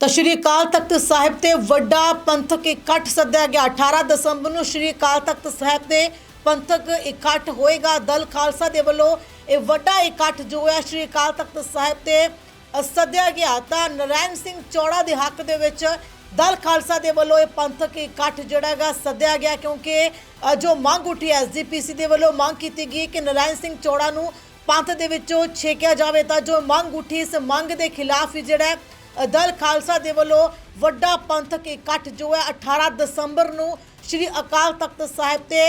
ਤਾਂ ਸ਼੍ਰੀ ਅਕਾਲ ਤਖਤ ਸਾਹਿਬ ਤੇ ਵੱਡਾ ਪੰਥਕ ਇਕੱਠ ਸੱਦਿਆ ਗਿਆ। 18 ਦਸੰਬਰ ਨੂੰ ਸ਼੍ਰੀ ਅਕਾਲ ਤਖਤ ਸਾਹਿਬ ਤੇ ਪੰਥਕ ਇਕੱਠ ਹੋਏਗਾ। ਦਲ ਖਾਲਸਾ ਦੇ ਵੱਲੋਂ ਇਹ ਵੱਡਾ ਇਕੱਠ ਜੋ ਹੈ ਸ਼੍ਰੀ ਅਕਾਲ ਤਖਤ ਸਾਹਿਬ ਤੇ ਸੱਦਿਆ ਗਿਆ। ਤਾਂ ਨਰੈਣ ਸਿੰਘ ਚੌੜਾ ਦੇ ਹੱਕ ਦੇ ਵਿੱਚ ਦਲ ਖਾਲਸਾ ਦੇ ਵੱਲੋਂ ਇਹ ਪੰਥਕ ਇਕੱਠ ਜਿਹੜਾ ਹੈਗਾ ਸੱਦਿਆ ਗਿਆ ਕਿਉਂਕਿ ਜੋ ਮੰਗ ਉੱਠੀ ਐਸਜੀਪੀਸੀ ਦੇ ਵੱਲੋਂ ਮੰਗ ਕੀਤੀ ਗਈ ਕਿ ਨਰੈਣ ਸਿੰਘ ਚੌੜਾ ਨੂੰ ਪੰਥ ਦੇ ਵਿੱਚੋਂ ਛੇਕਿਆ ਜਾਵੇ। ਤਾਂ ਜੋ ਮੰਗ ਉੱਠੀ ਇਸ ਮੰਗ ਦੇ ਖਿਲਾਫ ਹੀ ਜਿਹੜਾ ਦਲ ਖਾਲਸਾ ਦੇ ਵੱਲੋਂ ਵੱਡਾ ਪੰਥਕ ਇਕੱਠ ਜੋ ਹੈ 18 ਦਸੰਬਰ ਨੂੰ ਸ੍ਰੀ ਅਕਾਲ ਤਖਤ ਸਾਹਿਬ ਤੇ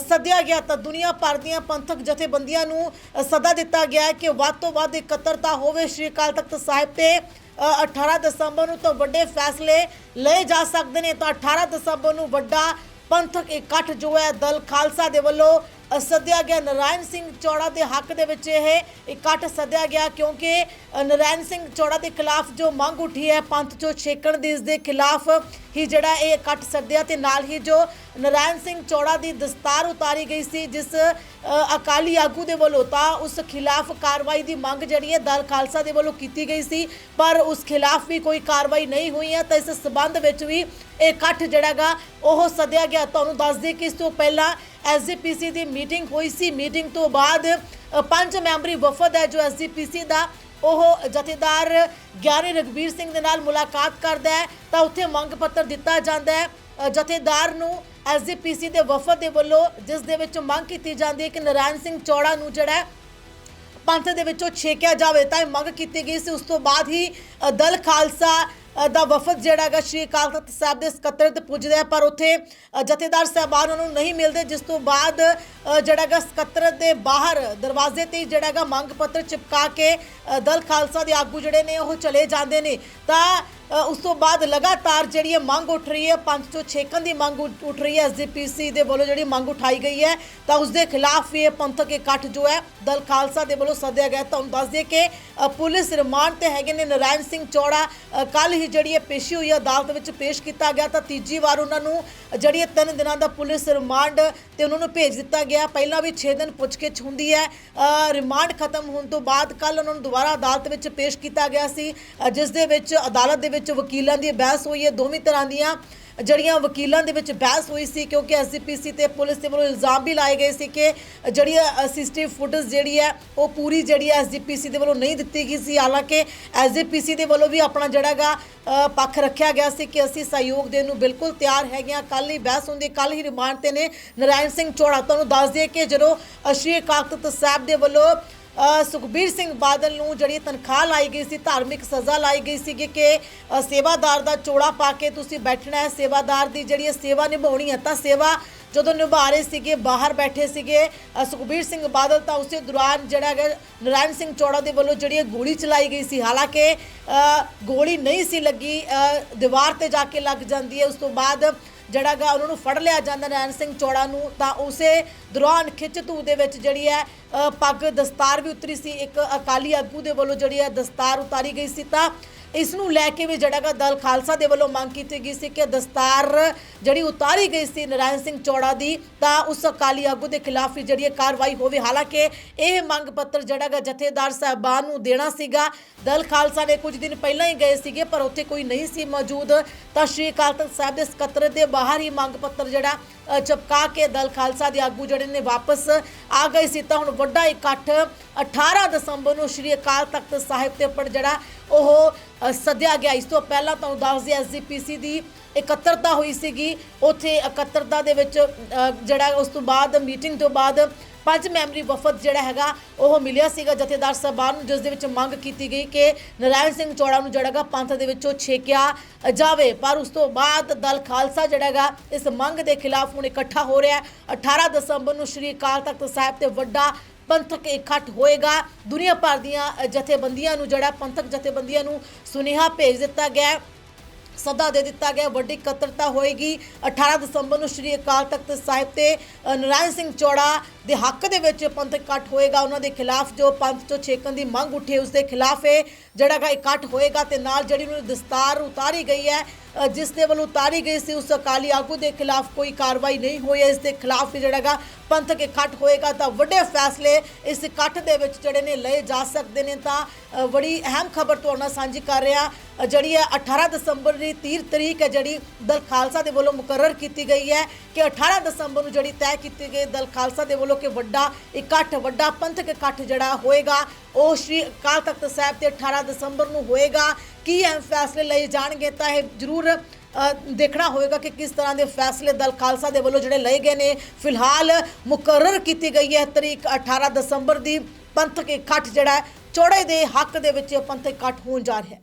ਸੱਦਿਆ ਗਿਆ ਤਾਂ ਦੁਨੀਆ ਭਰ ਦੀਆਂ ਪੰਥਕ ਜਥੇਬੰਦੀਆਂ ਨੂੰ ਸੱਦਾ ਦਿੱਤਾ ਗਿਆ ਕਿ ਵੱਧ ਤੋਂ ਵੱਧ ਇਕੱਤਰਤਾ ਹੋਵੇ ਸ੍ਰੀ ਅਕਾਲ ਤਖਤ ਸਾਹਿਬ ਤੇ ਅ, 18 ਦਸੰਬਰ ਨੂੰ ਤਾਂ ਵੱਡੇ ਫੈਸਲੇ ਲਏ ਜਾ ਸਕਦੇ ਨੇ ਤਾਂ 18 ਦਸੰਬਰ ਨੂੰ ਵੱਡਾ ਪੰਥਕ ਇਕੱਠ ਜੋ ਹੈ ਦਲ ਖਾਲਸਾ ਦੇ ਵੱਲੋਂ ਅ, ਸੱਦਿਆ ਗਿਆ ਨਰਾਇਣ ਸਿੰਘ ਚੌੜਾ ਦੇ ਹੱਕ ਦੇ ਵਿੱਚ ਇਹ ਇਕੱਠ ਸੱਦਿਆ ਗਿਆ ਕਿਉਂਕਿ ਅ, ਨਰਾਇਣ ਸਿੰਘ ਚੌੜਾ ਦੇ ਖਿਲਾਫ ਜੋ ਮੰਗ ਉੱਠੀ ਹੈ ਪੰਥ ਚੋਂ ਛੇਕਣ ਦੀ ਇਸ ਦੇ ਖਿਲਾਫ ਹੀ ਜਿਹੜਾ ਇਹ ਇਕੱਠ ਸੱਦਿਆ ਤੇ ਨਾਲ ਹੀ ਜੋ ਨਰਾਇਣ ਸਿੰਘ ਚੌੜਾ ਦੀ ਦਸਤਾਰ ਉਤਾਰੀ ਗਈ ਸੀ ਜਿਸ ਅ, ਅਕਾਲੀ ਆਗੂ ਦੇ ਵੱਲੋਂ ਤਾਂ ਉਸ ਖਿਲਾਫ ਕਾਰਵਾਈ ਦੀ ਮੰਗ ਜਿਹੜੀ ਹੈ ਦਲ ਖਾਲਸਾ ਦੇ ਵੱਲੋਂ ਕੀਤੀ ਗਈ ਸੀ ਪਰ ਉਸ ਖਿਲਾਫ ਵੀ ਕੋਈ ਕਾਰਵਾਈ ਨਹੀਂ ਹੋਈ ਹੈ ਤਾਂ ਇਸ ਸਬੰਧ ਵਿੱਚ ਵੀ ਇਹ ਇਕੱਠ ਜਿਹੜਾਗਾ ਉਹ ਸੱਦਿਆ ਗਿਆ। ਤੁਹਾਨੂੰ ਦੱਸ ਦਈਏ ਕਿ ਇਸ ਤੋਂ ਪਹਿਲਾਂ ਐਸਜੀਪੀਸੀ ਦੀ ਮੀਟਿੰਗ ਹੋਈ ਸੀ। ਮੀਟਿੰਗ ਤੋਂ ਬਾਅਦ ਪੰਜ ਮੈਂਬਰੀ ਵਫਦ ਹੈ ਜੋ ਐਸਜੀਪੀਸੀ ਦਾ। ਉਹ ਜਥੇਦਾਰ ਗਿਆਨੀ ਰਗਵੀਰ ਸਿੰਘ ਦੇ ਨਾਲ ਮੁਲਾਕਾਤ ਕਰਦਾ ਹੈ। ਤਾਂ ਉੱਥੇ ਮੰਗ ਪੱਤਰ ਦਿੱਤਾ ਜਾਂਦਾ ਹੈ। ਅ, ਜਥੇਦਾਰ ਨੂੰ ਐਸਜੀਪੀਸੀ ਦੇ ਵਫਦ ਦੇ ਵੱਲੋਂ ਜਿਸ ਦੇ ਵਿੱਚ ਮੰਗ ਕੀਤੀ ਜਾਂਦੀ ਹੈ ਕਿ ਨਰਾਇਣ ਸਿੰਘ ਚੌੜਾ ਨੂੰ ਜਿਹੜਾ ਪੰਥ ਦੇ ਵਿੱਚੋਂ ਛੇਕਿਆ ਜਾਵੇ। ਤਾਂ ਇਹ ਮੰਗ ਕੀਤੀ ਗਈ ਸੀ। ਉਸ ਤੋਂ ਬਾਅਦ ਹੀ ਦਲ ਖਾਲਸਾ ਅ, ਦਾ ਵਫਦ ਜਿਹੜਾ ਹੈਗਾ ਸ਼੍ਰੀ ਅਕਾਲ ਤਖਤ ਸਾਹਿਬ ਦੇ ਸਕੱਤਰ 'ਤੇ ਪੁੱਜਦਾ ਹੈ ਪਰ ਉੱਥੇ ਅ, ਜਥੇਦਾਰ ਸਾਹਿਬਾਨ ਉਹਨਾਂ ਨੂੰ ਨਹੀਂ ਮਿਲਦੇ ਜਿਸ ਤੋਂ ਬਾਅਦ ਅ, ਜਿਹੜਾ ਹੈਗਾ ਸਕੱਤਰ ਦੇ ਬਾਹਰ ਦਰਵਾਜ਼ੇ ਤੇ ਹੀ ਜਿਹੜਾ ਹੈਗਾ ਮੰਗ ਪੱਤਰ ਚਿਪਕਾ ਕੇ ਅ, ਦਲ ਖਾਲਸਾ ਦੇ ਆਗੂ ਜਿਹੜੇ ਨੇ ਉਹ ਚਲੇ ਜਾਂਦੇ ਨੇ। ਤਾਂ ਉਸ ਤੋਂ ਬਾਅਦ ਲਗਾਤਾਰ ਜਿਹੜੀ ਹੈ ਮੰਗ ਉੱਠ ਰਹੀ ਹੈ ਪੰਥ ਚੋਂ ਛੇਕਣ ਦੀ ਮੰਗ ਉੱਠ ਰਹੀ ਹੈ ਐਸਜੀਪੀਸੀ ਦੇ ਵੱਲੋਂ ਜਿਹੜੀ ਮੰਗ ਉਠਾਈ ਗਈ ਹੈ, ਤਾਂ ਉਸ ਦੇ ਖਿਲਾਫ ਵੀ ਇਹ ਪੰਥਕ ਇਕੱਠ ਜੋ ਹੈ, ਦਲ ਖਾਲਸਾ ਦੇ ਵੱਲੋਂ ਸੱਦਿਆ ਗਿਆ ਤੁਹਾਨੂੰ ਦੱਸ ਦਈਏ ਕਿ ਪੁਲਿਸ ਰਿਮਾਂਡ ਤੇ ਹੈਗੇ ਨੇ ਨਰਾਇਣ ਸਿੰਘ ਚੌੜਾ। ਕੱਲ ਹੀ ਜਿਹੜੀ ਹੈ ਪੇਸ਼ੀ ਹੋਈ ਹੈ, ਅਦਾਲਤ ਵਿੱਚ ਪੇਸ਼ ਕੀਤਾ ਗਿਆ ਤਾਂ ਤੀਜੀ ਵਾਰ ਉਹਨਾਂ ਨੂੰ ਜਿਹੜੀ ਹੈ ਤਿੰਨ ਦਿਨਾਂ ਦਾ ਪੁਲਿਸ ਰਿਮਾਂਡ ਤੇ ਉਹਨਾਂ ਨੂੰ ਭੇਜ ਦਿੱਤਾ ਗਿਆ। ਪਹਿਲਾਂ ਵੀ 6 ਦਿਨ ਪੁੱਛਗਿੱਛ ਹੁੰਦੀ ਹੈ। ਰਿਮਾਂਡ ਖਤਮ ਹੋਣ ਤੋਂ ਬਾਅਦ ਕੱਲ ਉਹਨਾਂ ਨੂੰ ਦੁਬਾਰਾ ਅਦਾਲਤ ਵਿੱਚ ਪੇਸ਼ ਕੀਤਾ ਗਿਆ ਸੀ। ਜਿਸ ਦੇ ਵਿੱਚ ਅਦਾਲਤ ਦੇ ਵਿੱਚ ਵਕੀਲਾਂ ਦੀ ਬਹਿਸ ਹੋਈ ਹੈ, ਦੋਵੇਂ ਤਰ੍ਹਾਂ ਦੀਆਂ ਜਿਹੜੀਆਂ ਵਕੀਲਾਂ ਦੇ ਵਿੱਚ ਬਹਿਸ ਹੋਈ ਸੀ, ਕਿਉਂਕਿ ਐਸਜੀਪੀਸੀ ਤੇ ਪੁਲਿਸ ਦੇ ਵੱਲੋਂ ਇਲਜ਼ਾਮ ਵੀ ਲਾਏ ਗਏ ਸੀ ਕਿ ਜਿਹੜੀ ਅਸਿਸਟਿਵ ਫੁਟੇਜ ਜਿਹੜੀ ਹੈ, ਉਹ ਪੂਰੀ ਜਿਹੜੀ ਹੈ ਐਸਜੀਪੀਸੀ ਦੇ ਵੱਲੋਂ ਨਹੀਂ ਦਿੱਤੀ ਗਈ ਸੀ। ਹਾਲਾਂਕਿ ਐਸਜੀਪੀਸੀ ਦੇ ਵੱਲੋਂ ਵੀ ਆਪਣਾ ਜਿਹੜਾਗਾ ਪੱਖ ਰੱਖਿਆ ਗਿਆ ਸੀ ਕਿ ਅਸੀਂ ਸਹਿਯੋਗ ਦੇਣ ਨੂੰ ਬਿਲਕੁਲ ਤਿਆਰ ਹੈਗੇ ਹਾਂ। ਕੱਲ ਹੀ ਬਹਿਸ ਹੁੰਦੀ ਕੱਲ ਹੀ ਰਿਮਾਂਡ ਤੇ ਨੇ ਨਰਾਇਣ ਸਿੰਘ ਚੌੜਾ। ਤੁਹਾਨੂੰ ਦੱਸ ਦਈਏ ਕਿ ਜਦੋਂ ਅਸ਼ਰੀ ਕਾਕਤ ਸਾਹਿਬ ਦੇ ਵੱਲੋਂ ਸੁਖਬੀਰ ਸਿੰਘ ਬਾਦਲ ਨੂੰ ਜਿਹੜੀ ਤਨਖਾਹ ਲਾਈ ਗਈ ਸੀ, ਧਾਰਮਿਕ ਸਜ਼ਾ ਲਾਈ ਗਈ ਸੀ ਕਿ ਸੇਵਾਦਾਰ ਦਾ ਚੋੜਾ ਪਾ ਕੇ ਤੁਸੀਂ ਬੈਠਣਾ ਹੈ, ਸੇਵਾਦਾਰ ਦੀ ਜਿਹੜੀ ਇਹ ਸੇਵਾ ਨਿਭਾਉਣੀ ਹੈ, ਤਾਂ ਸੇਵਾ ਜਦੋਂ ਨਿਭਾ ਰਹੇ ਸੀਗੇ, ਬਾਹਰ ਬੈਠੇ ਸੀਗੇ ਸੁਖਬੀਰ ਸਿੰਘ ਬਾਦਲ ਤਾਂ ਉਸੇ ਦੌਰਾਨ ਜਿਹੜਾ ਹੈਗਾ ਨਰਾਇਣ ਸਿੰਘ ਚੌੜਾ ਦੇ ਵੱਲੋਂ ਜਿਹੜੀ ਇਹ ਗੋਲੀ ਚਲਾਈ ਗਈ ਸੀ। ਹਾਲਾਂਕਿ ਗੋਲੀ ਨਹੀਂ ਸੀ ਲੱਗੀ ਦੀਵਾਰ ਤੇ ਜਾ ਕੇ ਲੱਗ ਜਾਂਦੀ ਹੈ, ਉਸ ਤੋਂ ਬਾਅਦ ਜਿਹੜਾ ਗਾ ਉਹਨਾਂ ਨੂੰ ਫੜ ਲਿਆ ਜਾਂਦਾ ਨੈਣ ਸਿੰਘ ਚੌੜਾ ਨੂੰ ਤਾਂ ਉਸੇ ਦੌਰਾਨ ਖਿੱਚ ਧੂ ਦੇ ਵਿੱਚ ਜਿਹੜੀ ਹੈ ਅ, ਪੱਗ ਦਸਤਾਰ ਵੀ ਉਤਰੀ ਸੀ। ਇੱਕ ਅਕਾਲੀ ਆਗੂ ਦੇ ਵੱਲੋਂ ਜਿਹੜੀ ਹੈ ਦਸਤਾਰ ਉਤਾਰੀ ਗਈ ਸੀ। ਤਾਂ ਇਸ ਨੂੰ ਲੈ ਕੇ ਵੀ ਜਿਹੜਾ ਗਾ ਦਲ ਖਾਲਸਾ ਦੇ ਵੱਲੋਂ ਮੰਗ ਕੀਤੀ ਗਈ ਸੀ ਕਿ ਦਸਤਾਰ ਜਿਹੜੀ ਉਤਾਰੀ ਗਈ ਸੀ ਨਰਾਇਣ ਸਿੰਘ ਚੌੜਾ ਦੀ ਤਾਂ ਉਸ ਅਕਾਲੀ ਆਗੂ ਦੇ ਖਿਲਾਫ ਵੀ ਜਿਹੜੀ ਇਹ ਕਾਰਵਾਈ ਹੋਵੇ। ਹਾਲਾਂਕਿ ਇਹ ਮੰਗ ਪੱਤਰ ਜਿਹੜਾ ਗਾ ਜਥੇਦਾਰ ਸਾਹਿਬਾਨ ਨੂੰ ਦੇਣਾ ਸੀਗਾ। ਦਲ ਖਾਲਸਾ ਨੇ ਕੁਝ ਦਿਨ ਪਹਿਲਾਂ ਹੀ ਗਏ ਸੀਗੇ ਪਰ ਉੱਥੇ ਕੋਈ ਨਹੀਂ ਸੀ ਮੌਜੂਦ। ਤਾਂ ਸ਼੍ਰੀ ਅਕਾਲ ਤਖਤ ਸਾਹਿਬ ਦੇ ਸਕੱਤਰ ਦੇ ਬਾਹਰ ਹੀ ਮੰਗ ਪੱਤਰ ਜਿਹੜਾ ਅ, ਚਪਕਾ ਕੇ ਦਲ ਖਾਲਸਾ ਦੇ ਆਗੂ ਜਿਹੜੇ ਨੇ ਵਾਪਸ ਆ ਗਏ ਸੀ। ਤਾਂ ਹੁਣ ਵੱਡਾ ਇਕੱਠ 18 ਦਸੰਬਰ ਨੂੰ ਸ਼੍ਰੀ ਅਕਾਲ ਤਖਤ ਸਾਹਿਬ ਤੇ ਉੱਪਰ ਜਿਹੜਾ ਉਹ ਸੱਦਿਆ ਗਿਆ। ਇਸ ਤੋਂ ਪਹਿਲਾਂ ਤੁਹਾਨੂੰ ਦੱਸ ਦਿਆ ਐਸਜੀਪੀਸੀ ਦੀ ਇਕੱਤਰਤਾ ਹੋਈ ਸੀਗੀ। ਉੱਥੇ ਇਕੱਤਰਤਾ ਦੇ ਵਿੱਚ ਜਿਹੜਾ ਉਸ ਤੋਂ ਬਾਅਦ ਮੀਟਿੰਗ ਤੋਂ ਬਾਅਦ ਪੰਜ ਮੈਂਬਰੀ ਵਫਦ ਜਿਹੜਾ ਹੈਗਾ, ਉਹ ਮਿਲਿਆ ਸੀਗਾ ਜਥੇਦਾਰ ਸਾਹਿਬਾਨ ਨੂੰ, ਜਿਸ ਦੇ ਵਿੱਚ ਮੰਗ ਕੀਤੀ ਗਈ ਕਿ ਨਰਾਇਣ ਸਿੰਘ ਚੌੜਾ ਨੂੰ ਜਿਹੜਾ ਹੈਗਾ ਪੰਥ ਦੇ ਵਿੱਚੋਂ ਛੇਕਿਆ ਜਾਵੇ। ਪਰ ਉਸ ਤੋਂ ਬਾਅਦ ਦਲ ਖਾਲਸਾ ਜਿਹੜਾ ਹੈਗਾ, ਇਸ ਮੰਗ ਦੇ ਖਿਲਾਫ ਹੁਣ ਇਕੱਠਾ ਹੋ ਰਿਹਾ ਹੈ। 18 ਦਸੰਬਰ ਨੂੰ ਸ਼੍ਰੀ ਅਕਾਲ ਤਖਤ ਸਾਹਿਬ ਤੇ ਵੱਡਾ ਪੰਥਕ ਇਕੱਠ ਹੋਏਗਾ। ਦੁਨੀਆ ਭਰ ਦੀਆਂ ਜਥੇਬੰਦੀਆਂ ਨੂੰ ਜਿਹੜਾ ਪੰਥਕ ਜਥੇਬੰਦੀਆਂ ਨੂੰ ਸੁਨੇਹਾ ਭੇਜ ਦਿੱਤਾ ਗਿਆ ਹੈ। ਸੱਦਾ ਦੇ ਦਿੱਤਾ ਗਿਆ ਵੱਡੀ ਇਕੱਤਰਤਾ ਹੋਏਗੀ। 18 ਦਸੰਬਰ ਨੂੰ ਸ਼੍ਰੀ ਅਕਾਲ ਤਖਤ ਸਾਹਿਬ ਤੇ ਅ, ਨਰਾਇਣ ਸਿੰਘ ਚੌੜਾ ਦੇ ਹੱਕ ਦੇ ਵਿੱਚ ਪੰਥ ਇਕੱਠ ਹੋਏਗਾ। ਉਹਨਾਂ ਦੇ ਖਿਲਾਫ ਜੋ ਪੰਥ ਤੋਂ ਛੇਕਣ ਦੀ ਮੰਗ ਉੱਠੀ ਉਸ ਦੇ ਖਿਲਾਫ ਇਹ ਜਿਹੜਾ ਇਕੱਠ ਹੋਏਗਾ ਤੇ ਨਾਲ ਜਿਹੜੀ ਉਹਨਾਂ ਦੀ ਦਸਤਾਰ ਉਤਾਰੀ ਗਈ ਹੈ ਜਿਸ ਦੇ ਵੱਲੋਂ ਉਤਾਰੀ ਗਈ ਸੀ ਉਸ ਅਕਾਲੀ ਆਗੂ ਦੇ ਖਿਲਾਫ ਕੋਈ ਕਾਰਵਾਈ ਨਹੀਂ ਹੋਈ ਇਸ ਦੇ ਖਿਲਾਫ ਵੀ ਜਿਹੜਾ ਗਾ ਪੰਥਕ ਇਕੱਠ ਹੋਏਗਾ ਤਾਂ ਵੱਡੇ ਫੈਸਲੇ ਇਸ ਇਕੱਠ ਦੇ ਵਿੱਚ ਜਿਹੜੇ ਨੇ ਲਏ ਜਾ ਸਕਦੇ ਨੇ ਤਾਂ ਬੜੀ ਅਹਿਮ ਖਬਰ ਤੁਹਾਡੇ ਨਾਲ ਸਾਂਝੀ ਕਰ ਰਿਹਾ ਜਿਹੜੀ ਹੈ 18 ਦਸੰਬਰ ਦੀ 30 ਤਰੀਕ ਹੈ, ਜਿਹੜੀ ਦਲ ਖਾਲਸਾ ਦੇ ਵੱਲੋਂ ਮੁਕਰਰ ਕੀਤੀ ਗਈ ਹੈ ਕਿ 18 ਦਸੰਬਰ ਨੂੰ ਜਿਹੜੀ ਤੈਅ ਕੀਤੀ ਗਈ ਦਲ ਖਾਲਸਾ ਦੇ ਵੱਲੋਂ ਕਿ ਵੱਡਾ ਇਕੱਠ, ਵੱਡਾ ਪੰਥਕ ਇਕੱਠ ਜਿਹੜਾ ਹੋਏਗਾ, ਉਹ ਸ਼੍ਰੀ ਅਕਾਲ ਤਖਤ ਸਾਹਿਬ ਤੇ 18 ਦਸੰਬਰ ਨੂੰ ਹੋਏਗਾ। ਕੀ ਅਹਿਮ ਫੈਸਲੇ ਲਏ ਜਾਣਗੇ ਤਾਂ ਇਹ ਜ਼ਰੂਰ ਦੇਖਣਾ ਹੋਵੇਗਾ ਕਿ ਕਿਸ ਤਰ੍ਹਾਂ ਦੇ ਫੈਸਲੇ ਦਲ ਖਾਲਸਾ ਦੇ ਵੱਲੋਂ ਜਿਹੜੇ ਲਏ ਗਏ ਨੇ। ਫਿਲਹਾਲ ਮੁਕਰਰ ਕੀਤੀ ਗਈ ਹੈ ਤਰੀਕ 18 ਦਸੰਬਰ ਦੀ ਪੰਥਕ ਇਕੱਠ ਜਿਹੜਾ ਚੌੜੇ ਦੇ ਹੱਕ ਦੇ ਵਿੱਚ ਇਹ ਪੰਥਕ ਇਕੱਠ ਹੋਣ ਜਾ ਰਿਹਾ ਹੈ।